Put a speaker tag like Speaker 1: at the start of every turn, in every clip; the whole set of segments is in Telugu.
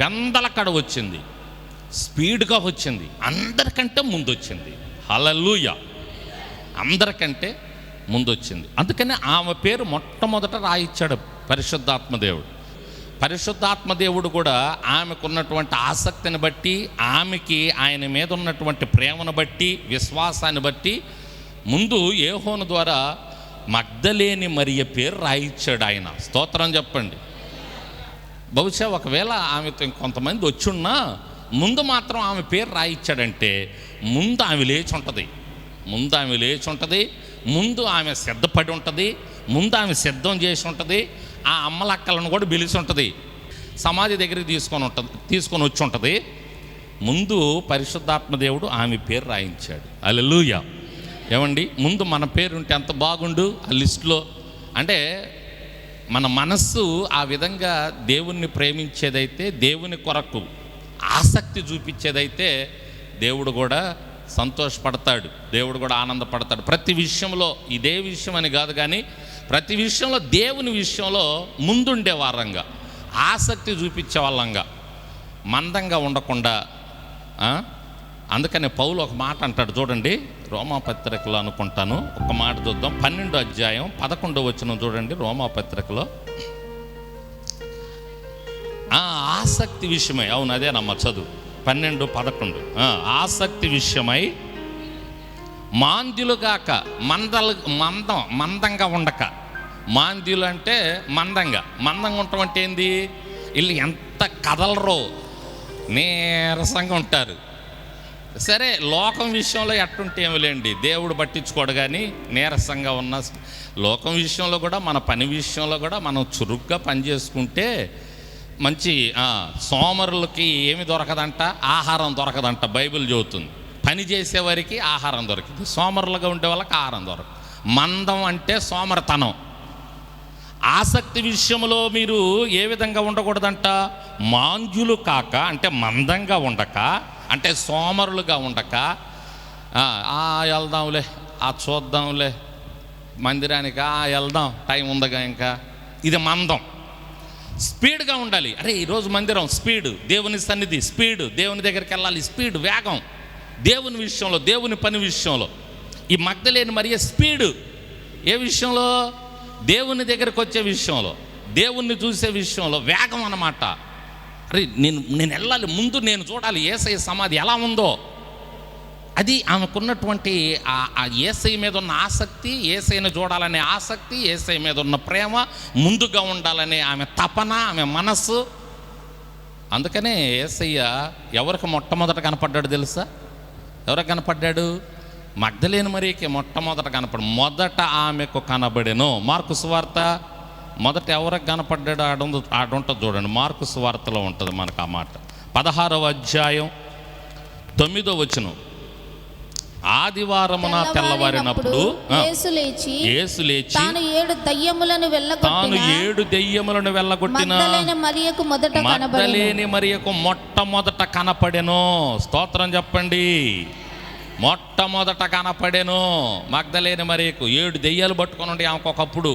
Speaker 1: పెందలకడ వచ్చింది. స్పీడ్గా వచ్చింది. అందరికంటే ముందు వచ్చింది హలలుయ అందరికంటే ముందు వచ్చింది అందుకని ఆమె పేరు మొట్టమొదట రాయిచ్చాడు పరిశుద్ధాత్మ దేవుడు. పరిశుద్ధాత్మ దేవుడు కూడా ఆమెకున్నటువంటి ఆసక్తిని బట్టి ఆమెకి ఆయన మీద ఉన్నటువంటి ప్రేమను బట్టి విశ్వాసాన్ని బట్టి ముందు ఏహోను ద్వారా మగ్ధలేని మరియ పేరు రాయిచ్చాడు ఆయన. స్తోత్రం చెప్పండి. బహుశా ఒకవేళ ఆమెతో ఇంకొంతమంది వచ్చున్నా ముందు మాత్రం ఆమె పేరు రాయిచ్చాడంటే ముందు ఆమె లేచి ఉంటుంది ముందు ఆమె లేచి ఉంటుంది ముందు ఆమె సిద్ధపడి ఉంటుంది. ముందు ఆమె సిద్ధం చేసి ఉంటుంది ఆ అమ్మలక్కలను కూడా పిలిచి ఉంటుంది సమాధి దగ్గరికి తీసుకొని ఉంటుంది తీసుకొని వచ్చి ఉంటుంది ముందు పరిశుద్ధాత్మ దేవుడు ఆమె పేరు రాయించాడు. అల్లెలుయ ఏమండి? ముందు మన పేరు ఉంటే ఎంత బాగుండు? ఆ లిస్టులో. అంటే మన మనస్సు ఆ విధంగా దేవుణ్ణి ప్రేమించేదైతే దేవుని కొరకు ఆసక్తి చూపించేదైతే దేవుడు కూడా సంతోషపడతాడు దేవుడు కూడా ఆనందపడతాడు. ప్రతి విషయంలో ఇదే విషయం అని కాదు కానీ ప్రతి విషయంలో దేవుని విషయంలో ముందుండే వారంగా ఆసక్తి చూపించే వాళ్ళంగా మందంగా ఉండకుండా అందుకని పౌలు ఒక మాట అంటాడు. చూడండి రోమాపత్రికలో అనుకుంటాను. ఒక మాట చూద్దాం. పన్నెండో అధ్యాయం పదకొండో వచ్చిన చూడండి రోమా పత్రికలో ఆసక్తి విషయమై అవును అదే నమ్మ చదువు. పన్నెండు పదకొండు. ఆసక్తి విషయమై మాంద్యులు కాక మందలు మందం మందంగా ఉండక. మాంద్యులు అంటే మందంగా. మందంగా ఉండటం అంటే ఏంది? వీళ్ళు ఎంత కదలరో. నీరసంగా ఉంటారు. సరే లోకం విషయంలో ఎట్టుంటే ఏమిలేండి? దేవుడు పట్టించుకోడు కానీ నీరసంగా ఉన్న లోకం విషయంలో కూడా మన పని విషయంలో కూడా మనం చురుగ్గా పని చేసుకుంటే మంచి సోమరులకి ఏమి దొరకదంట? ఆహారం దొరకదంట బైబిల్ చెబుతుంది. పని చేసేవారికి ఆహారం దొరికింది. సోమరులుగా ఉండే వాళ్ళకి ఆహారం దొరకదు. మందం అంటే సోమరతనం. ఆసక్తి విషయంలో మీరు ఏ విధంగా ఉండకూడదంట? మాంజులు కాక అంటే మందంగా ఉండక అంటే సోమరులుగా ఉండక. "ఆ, వెళ్దాంలే ఆ చూద్దాంలే. మందిరానికి ఆ వెళ్దాం టైం ఉందిగా ఇంకా. ఇది మందం. స్పీడ్గా ఉండాలి. అరే ఈరోజు మందిరం స్పీడ్ దేవుని సన్నిధి స్పీడ్ దేవుని దగ్గరికి వెళ్ళాలి స్పీడ్ వేగం. దేవుని విషయంలో దేవుని పని విషయంలో. ఈ మగ్ధలేని మరియ స్పీడు. ఏ విషయంలో? దేవుని దగ్గరికి వచ్చే విషయంలో. దేవుణ్ణి చూసే విషయంలో. వేగం అన్నమాట. అరే నేను నేను వెళ్ళాలి ముందు నేను చూడాలి ఏసఐ సమాధి ఎలా ఉందో. అది ఆమెకున్నటువంటి ఆ ఆ ఏసై మీద ఉన్న ఆసక్తి ఏసైని చూడాలనే ఆసక్తి ఏసై మీద ఉన్న ప్రేమ ముందుగా ఉండాలనే ఆమె తపన ఆమె మనస్సు. అందుకనే ఏసయ్య ఎవరికి మొట్టమొదట కనపడ్డాడు తెలుసా? ఎవరికి కనపడ్డాడు? మగ్ధలేని మరీకి మొట్టమొదట కనపడు మొదట ఆమెకు కనబడెను. మార్కు సువార్త మొదట ఎవరికి కనపడ్డాడు ఆడుంది ఆడుంటుంది చూడండి. మార్కు సువార్తలో ఉంటుంది మనకు ఆ మాట. పదహారవ అధ్యాయం తొమ్మిదో వచనం. ఆదివారమున తెల్లవారినప్పుడు
Speaker 2: యేసు లేచి తాను ఏడు దయ్యములను వెళ్ళగొట్టిన
Speaker 1: ఏడు దెయ్యములను వెళ్ళగొట్టిన
Speaker 2: మరియకు మొదట
Speaker 1: మగ్ధలేని మరియకు మొట్టమొదట కనపడెను. స్తోత్రం చెప్పండి. మొట్టమొదట కనపడెను మగ్ధలేని మరియకు. ఏడు దెయ్యాలు పట్టుకొని ఉండే ఆమెకు ఒకప్పుడు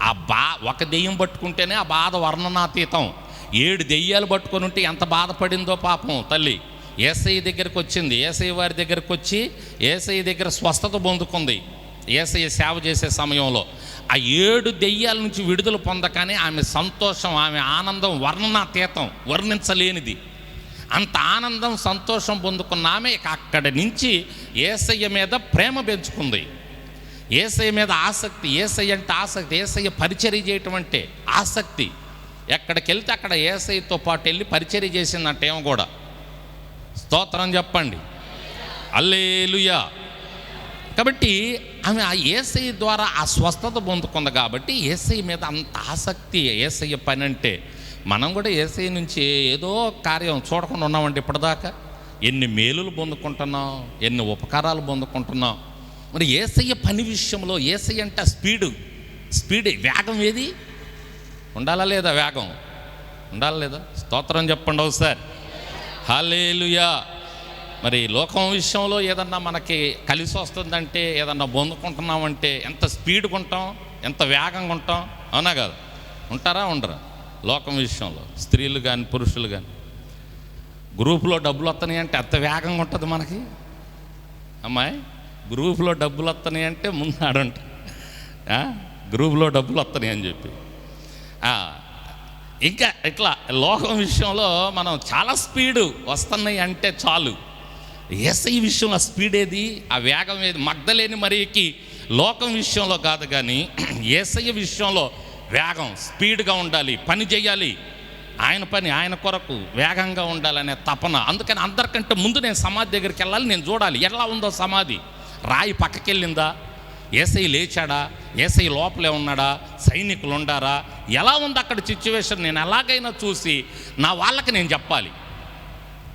Speaker 1: ఆ బా ఒక దెయ్యం పట్టుకుంటేనే ఆ బాధ వర్ణనాతీతం. ఏడు దెయ్యాలు పట్టుకొని ఉంటే ఎంత బాధపడిందో పాపం తల్లి. ఏసఐ దగ్గరికి వచ్చింది ఏసఐ వారి దగ్గరికి వచ్చి ఏసఐ దగ్గర స్వస్థత పొందుకుంది. ఏసఐ సేవ చేసే సమయంలో. ఆ ఏడు దెయ్యాల నుంచి విడుదల పొందకనే ఆమె సంతోషం ఆమె ఆనందం వర్ణనాతీతం వర్ణించలేనిది. అంత ఆనందం సంతోషం పొందుకున్న ఆమె ఇక అక్కడి నుంచి ఏసయ్య మీద ప్రేమ పెంచుకుంది. ఏసయ్య మీద ఆసక్తి ఏసయ్య అంటే ఆసక్తి ఏసయ్య పరిచర్య చేయటం అంటే ఆసక్తి. ఎక్కడికి వెళ్తే అక్కడ ఏసయ్యతో పాటు వెళ్ళి పరిచర్య చేసిందంట ఏమో కూడా. స్తోత్రం చెప్పండి. అల్లేలుయా కాబట్టి ఆమె ఆ ఏసై ద్వారా ఆ స్వస్థత పొందుకుంది కాబట్టి ఏసఐ మీద అంత ఆసక్తి ఏసయ్య పని అంటే మనం కూడా ఏసఐ నుంచి ఏదో కార్యం చూడకుండా ఉన్నామండి ఇప్పటిదాకా. ఎన్ని మేలులు పొందుకుంటున్నాం ఎన్ని ఉపకారాలు పొందుకుంటున్నాం మరి ఏసయ్య పని విషయంలో ఏసయ్య అంటే స్పీడు స్పీడ్. వేగం ఏది? ఉండాలా లేదా వేగం? ఉండాలా లేదా? స్తోత్రం చెప్పండి ఒకసారి. హాలేలుయా మరి లోకం విషయంలో ఏదన్నా మనకి కలిసి వస్తుందంటే ఏదన్నా పొందుకుంటున్నామంటే ఎంత స్పీడ్గా ఉంటాం ఎంత వేగంగా ఉంటాం? అవునా కాదు. ఉంటారా ఉండరా? లోకం విషయంలో. స్త్రీలు కానీ పురుషులు కానీ గ్రూపులో డబ్బులు వస్తున్నాయి అంటే అంత వేగంగా ఉంటుంది మనకి? అమ్మాయి? గ్రూపులో డబ్బులు వస్తున్నాయి అంటే ముందు ఆడంట. గ్రూపులో డబ్బులు వస్తున్నాయి అని చెప్పి. ఇంకా ఇట్లా లోకం విషయంలో మనం చాలా స్పీడు వస్తున్నాయి అంటే చాలు. ఎస్ఐ విషయంలో స్పీడ్ ఏది? ఆ వేగం ఏది? మగ్ధలేని మరీకి లోకం విషయంలో కాదు కానీ ఏసయ్య విషయంలో వేగం స్పీడ్గా ఉండాలి పని చేయాలి. ఆయన పని ఆయన కొరకు వేగంగా ఉండాలనే తపన. అందుకని అందరికంటే ముందు నేను సమాధి దగ్గరికి వెళ్ళాలి నేను చూడాలి. ఎలా ఉందో సమాధి? రాయి పక్కకెళ్ళిందా? ఏసై లేచాడా? ఏసై లోపలే ఉన్నాడా? సైనికులు ఉండారా? ఎలా ఉంది అక్కడ సిచ్యువేషన్ నేను ఎలాగైనా చూసి నా వాళ్ళకి నేను చెప్పాలి.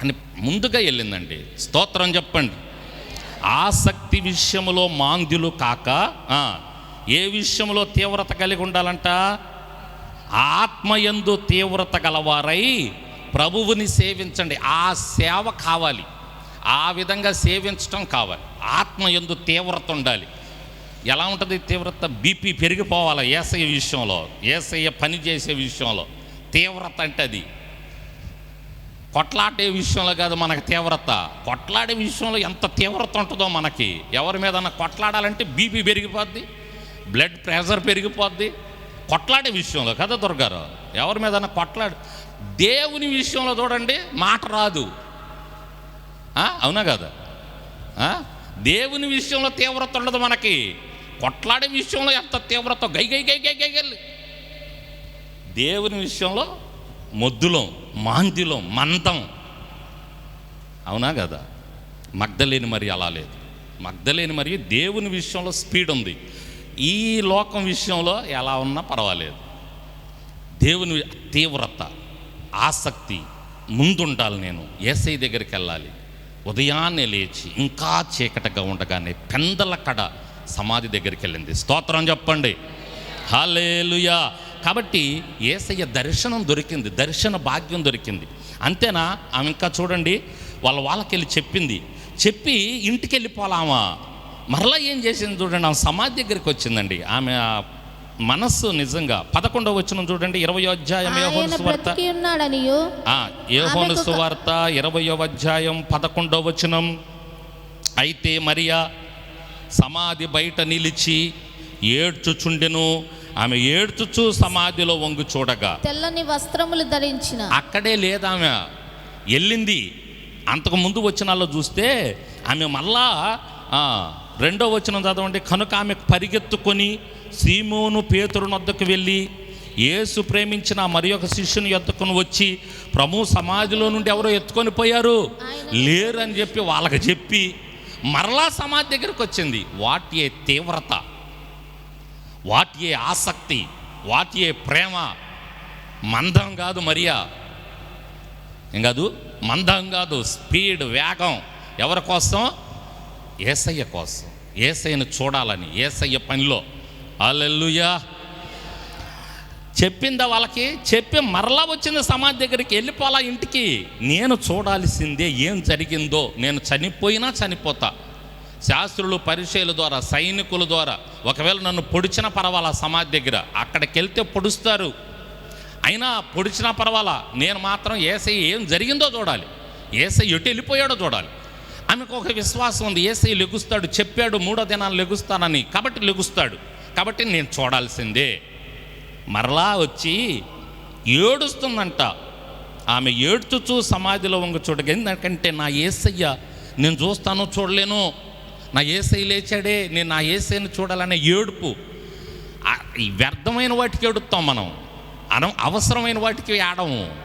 Speaker 1: అని ముందుగా వెళ్ళిందండి. స్తోత్రం చెప్పండి. ఆసక్తి విషయంలో మాంద్యులు కాక ఏ విషయంలో తీవ్రత కలిగి ఉండాలంట? ఆత్మయందు తీవ్రత గలవారై ప్రభువుని సేవించండి. ఆ సేవ కావాలి. ఆ విధంగా సేవించటం కావాలి. ఆత్మయందు తీవ్రత ఉండాలి. ఎలా ఉంటుంది తీవ్రత? బీపీ పెరిగిపోవాలి ఏసయ్య విషయంలో? ఏసయ్య పని చేసే విషయంలో. తీవ్రత అంటే అది. కొట్లాడే విషయంలో కాదు మనకు తీవ్రత. కొట్లాడే విషయంలో ఎంత తీవ్రత ఉంటుందో మనకి. ఎవరి మీద కొట్లాడాలంటే బీపీ పెరిగిపోద్ది బ్లడ్ ప్రెషర్ పెరిగిపోద్ది. కొట్లాడే విషయంలో కదా దొరగారు ఎవరి మీద కొట్లాడు దేవుని విషయంలో చూడండి మాట రాదు. అవునా కాదా? దేవుని విషయంలో తీవ్రత ఉండదు మనకి. కొట్లాడే విషయంలో ఎంత తీవ్రత? గై గై గై గై గై. దేవుని విషయంలో మొద్దులం మాంద్యులం మందం. అవునా కదా? మగ్ధలేని మరి అలా లేదు. మగ్ధలేని మరి దేవుని విషయంలో స్పీడ్ ఉంది. ఈ లోకం విషయంలో ఎలా ఉన్నా పర్వాలేదు. దేవుని తీవ్రత ఆసక్తి ముందుండాలి నేను. ఏసై దగ్గరికి వెళ్ళాలి. ఉదయాన్నే లేచి ఇంకా చీకటగా ఉండగానే పెందల కడ సమాధి దగ్గరికి వెళ్ళింది. స్తోత్రం చెప్పండి. హాలేలుయా కాబట్టి ఏసయ్య దర్శనం దొరికింది దర్శన భాగ్యం దొరికింది. అంతేనా? ఆమె ఇంకా చూడండి వాళ్ళ వాళ్ళకెళ్ళి చెప్పింది. చెప్పి ఇంటికి వెళ్ళిపోలామా మరలా ఏం చేసింది చూడండి ఆమె సమాధి దగ్గరికి వచ్చిందండి. ఆమె మనస్సు నిజంగా పదకొండవ వచ్చిన చూడండి ఇరవై అధ్యాయం యోహాను సువార్త. యోహాను ఇరవయో అధ్యాయం పదకొండవ వచనం. అయితే మరియా సమాధి బయట నిలిచి ఏడ్చుచుండెను. ఆమె ఏడ్చుచు సమాధిలో వంగు చూడగా
Speaker 2: తెల్లని వస్త్రములు ధరించిన.
Speaker 1: అక్కడే లేదామె వెళ్ళింది. అంతకు ముందు వచ్చినాల్లో చూస్తే ఆమె మళ్ళా రెండో వచనం చదవండి. కనుక ఆమె పరిగెత్తుకొని సీమోను పేతురుని వద్దకు వెళ్ళి యేసు ప్రేమించిన మరి ఒక శిష్యుని ఎత్తుకొని వచ్చి ప్రభు సమాధిలో నుండి ఎవరో ఎత్తుకొని పోయారు? లేరు అని చెప్పి వాళ్ళకి చెప్పి మరలా సమాధి దగ్గరికి వచ్చింది. వాటి ఏ తీవ్రత! వాటి ఏ ఆసక్తి! వాటి ఏ ప్రేమ! మందం కాదు మరియా. ఏం కాదు? మందం కాదు. స్పీడ్ వేగం. ఎవరి కోసం? ఏసయ్య కోసం ఏసయ్యను చూడాలని ఏసయ్య పనిలో. అల్లెల్లుయా చెప్పిందా వాళ్ళకి? చెప్పి మరలా వచ్చింది సమాధి దగ్గరికి వెళ్ళిపోలా ఇంటికి? నేను చూడాల్సిందే ఏం జరిగిందో నేను చనిపోయినా చనిపోతా. శాస్త్రులు పరిచయల ద్వారా సైనికుల ద్వారా ఒకవేళ నన్ను పొడిచినా పర్వాలా సమాధి దగ్గర? అక్కడికి వెళ్తే పొడుస్తారు. అయినా పొడిచినా పర్వాలా? నేను మాత్రం ఏసై ఏం జరిగిందో చూడాలి. ఏసై ఎటు వెళ్ళిపోయాడో చూడాలి. ఆమెకు ఒక విశ్వాసం ఉంది. ఏసై లెగుస్తాడు. చెప్పాడు మూడో దినాలు లెగుస్తానని. కాబట్టి లెగుస్తాడు. కాబట్టి నేను చూడాల్సిందే. మరలా వచ్చి ఏడుస్తుందంట. ఆమె ఏడ్చుచూ సమాధిలో వంగు చూడగా ఎందుకంటే నా ఏసయ్య నేను చూస్తాను చూడలేను నా ఏసై లేచాడే నేను నా ఏసైని చూడాలనే ఏడుపు. ఈ వ్యర్థమైన వాటికి ఏడుస్తాం మనం. అన అవసరమైన వాటికి ఏడము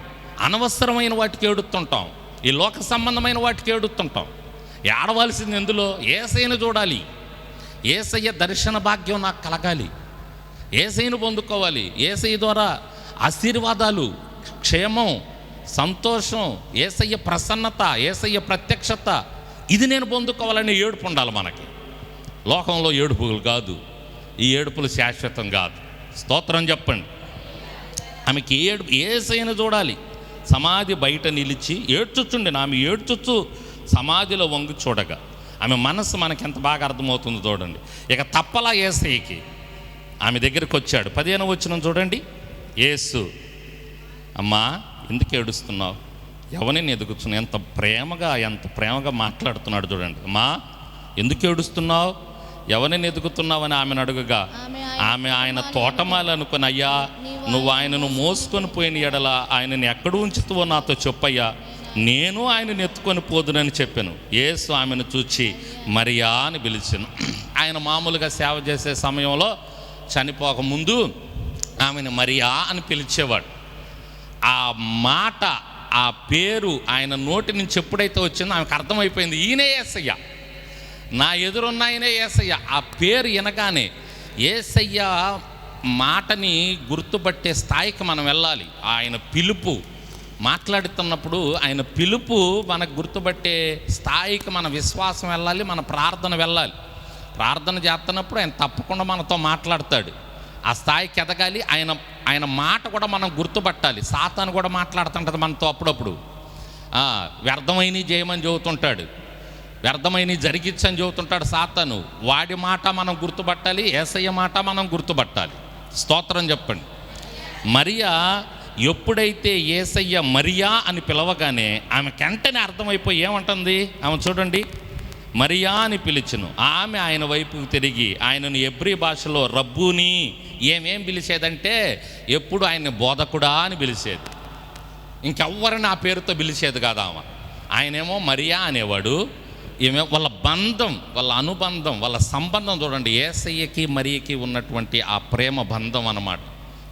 Speaker 1: అనవసరమైన వాటికి ఏడుతుంటాం ఈ లోక సంబంధమైన వాటికి ఏడుతుంటాం ఏడవలసింది ఎందులో ఏసైను చూడాలి. ఏసయ్య దర్శన భాగ్యం నాకు కలగాలి. ఏసైను పొందుకోవాలి. ఏసై ద్వారా ఆశీర్వాదాలు క్షేమం సంతోషం ఏసయ్య ప్రసన్నత ఏసయ్య ప్రత్యక్షత ఇది నేను పొందుకోవాలని ఏడుపు ఉండాలి మనకి. లోకంలో ఏడుపులు కాదు. ఈ ఏడుపులు శాశ్వతం కాదు. స్తోత్రం చెప్పండి. ఆమెకి ఏడుపు ఏసైన చూడాలి. సమాధి బయట నిలిచి ఏడ్చుచుండి ఆమె ఏడ్చుచ్చు సమాధిలో వంగి చూడగా. ఆమె మనసు మనకి ఎంత బాగా అర్థమవుతుందో చూడండి. ఇక తప్పలా ఏసైకి ఆమె దగ్గరికి వచ్చాడు. పదిహేను వచ్చిన చూడండి. ఏసు అమ్మా ఎందుకు ఏడుస్తున్నావు? ఎవరిని ఎదుగుతున్నా? ఎంత ప్రేమగా ఎంత ప్రేమగా మాట్లాడుతున్నాడు చూడండి. అమ్మా ఎందుకు ఏడుస్తున్నావు? ఎవరిని ఎదుగుతున్నావని ఆమెను అడుగుగా.
Speaker 2: ఆమె
Speaker 1: ఆమె ఆయన తోటమాలి అనుకుని అయ్యా నువ్వు ఆయనను మోసుకొని పోయిన ఎడల ఆయనని ఎక్కడ ఉంచుతావో నాతో చెప్పయ్యా. నేను ఆయనను ఎత్తుకొని పోదునని చెప్పాను. యేసు ఆమెను చూచి మరియా అని పిలిచాను. ఆయన మామూలుగా సేవ చేసే సమయంలో చనిపోకముందు ఆమెను మరియా అని పిలిచేవాడు. ఆ మాట ఆ పేరు ఆయన నోటి నుంచి ఎప్పుడైతే వచ్చిందో ఆమెకు అర్థమైపోయింది ఈయనే ఏసయ్య నా ఎదురున్న ఆయనే ఏసయ్య ఆ పేరు వినగానే ఏసయ్య మాటని గుర్తుపట్టే స్థాయికి మనం వెళ్ళాలి. ఆయన పిలుపు మాట్లాడుతున్నప్పుడు ఆయన పిలుపు మనకు గుర్తుపట్టే స్థాయికి మన విశ్వాసం వెళ్ళాలి మన ప్రార్థన వెళ్ళాలి. ప్రార్థన చేస్తున్నప్పుడు ఆయన తప్పకుండా మనతో మాట్లాడతాడు. ఆ స్థాయికి ఎదగాలి ఆయన ఆయన మాట కూడా మనం గుర్తుపట్టాలి. సాతాను కూడా మాట్లాడుతుంటుంది మనతో అప్పుడప్పుడు. వ్యర్థమైనవి చేయమని చెబుతుంటాడు. వ్యర్థమైనవి జరిగించని చెబుతుంటాడు సాతాను. వాడి మాట మనం గుర్తుపట్టాలి ఏసయ్య మాట మనం గుర్తుపట్టాలి. స్తోత్రం చెప్పండి. మరియా ఎప్పుడైతే ఏసయ్య మరియా అని పిలవగానే ఆమె వెంటనే అర్థమైపోయి ఏమంటుంది? ఆమె చూడండి. మరియా అని పిలిచును. ఆమె ఆయన వైపుకు తిరిగి ఆయనను ఎబ్రి భాషలో రబ్బుని ఏమేం పిలిచేదంటే ఎప్పుడు ఆయన బోధకుడా అని పిలిచేది. ఇంకెవ్వరిని ఆ పేరుతో పిలిచేది కాదు ఆమె. ఆయనేమో మరియా అనేవాడు. ఈమె వాళ్ళ బంధం వాళ్ళ అనుబంధం వాళ్ళ సంబంధం చూడండి. ఏసయ్యకి మరియకి ఉన్నటువంటి ఆ ప్రేమ బంధం అన్నమాట.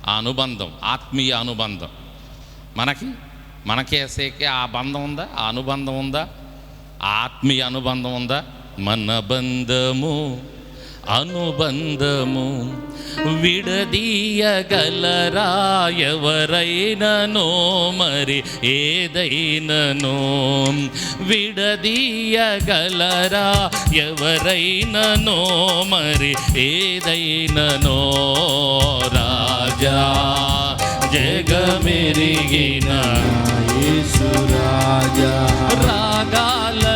Speaker 1: ఆ అనుబంధం ఆత్మీయ అనుబంధం. మనకి మనకి ఆ బంధం ఉందా? ఆ అనుబంధం ఉందా? ఆత్మీయ అనుబంధం ఉందా? మన బంధము అనుబంధము విడదీయగలరా ఎవరైననో మరి ఏదైనను విడదీయగలరా ఎవరైనను మరి ఏదైననో రాజా జగమెరిగిన
Speaker 3: యేసురాజా
Speaker 1: రాగాలలో అనురాగాలు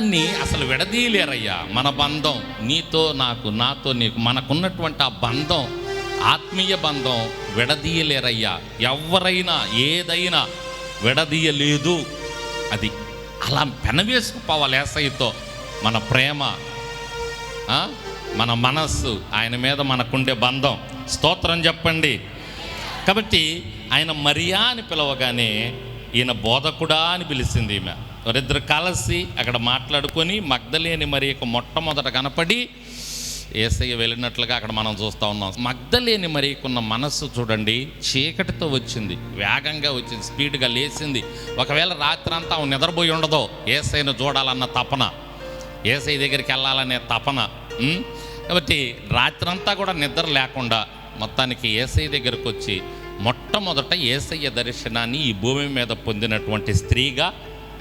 Speaker 1: బంధాన్ని అసలు విడదీయలేరయ్యా. మన బంధం నీతో నాకు నాతో నీకు మనకున్నటువంటి ఆ బంధం ఆత్మీయ బంధం విడదీయలేరయ్యా. ఎవరైనా ఏదైనా విడదీయలేదు. అది అలా పెనవేసుకుపోవాలి ఏసైతో. మన ప్రేమ మన మనస్సు ఆయన మీద మనకుండే బంధం. స్తోత్రం చెప్పండి. కాబట్టి ఆయన మరియా అని పిలవగానే ఈయన బోధకుడా అని పిలిచింది ఈమె. వారిద్దరు కలిసి అక్కడ మాట్లాడుకొని మగ్ధలేని మరి మొట్టమొదట కనపడి ఏసయ్య వెళ్ళినట్లుగా అక్కడ మనం చూస్తూ ఉన్నాం. మగ్ధలేని మరీకున్న మనస్సు చూడండి చీకటితో వచ్చింది వేగంగా వచ్చింది స్పీడ్గా లేచింది. ఒకవేళ రాత్రి అంతా ఆమె నిద్రపోయి ఉండదో ఏసైను చూడాలన్న తపన ఏసై దగ్గరికి వెళ్ళాలనే తపన కాబట్టి రాత్రంతా కూడా నిద్ర లేకుండా మొత్తానికి ఏసై దగ్గరకు వచ్చి మొట్టమొదట ఏసయ్య దర్శనాన్ని ఈ భూమి మీద పొందినటువంటి స్త్రీగా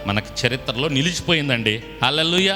Speaker 1: మనకు చరిత్రలో నిలిచిపోయిందండి. హల్లెలూయా.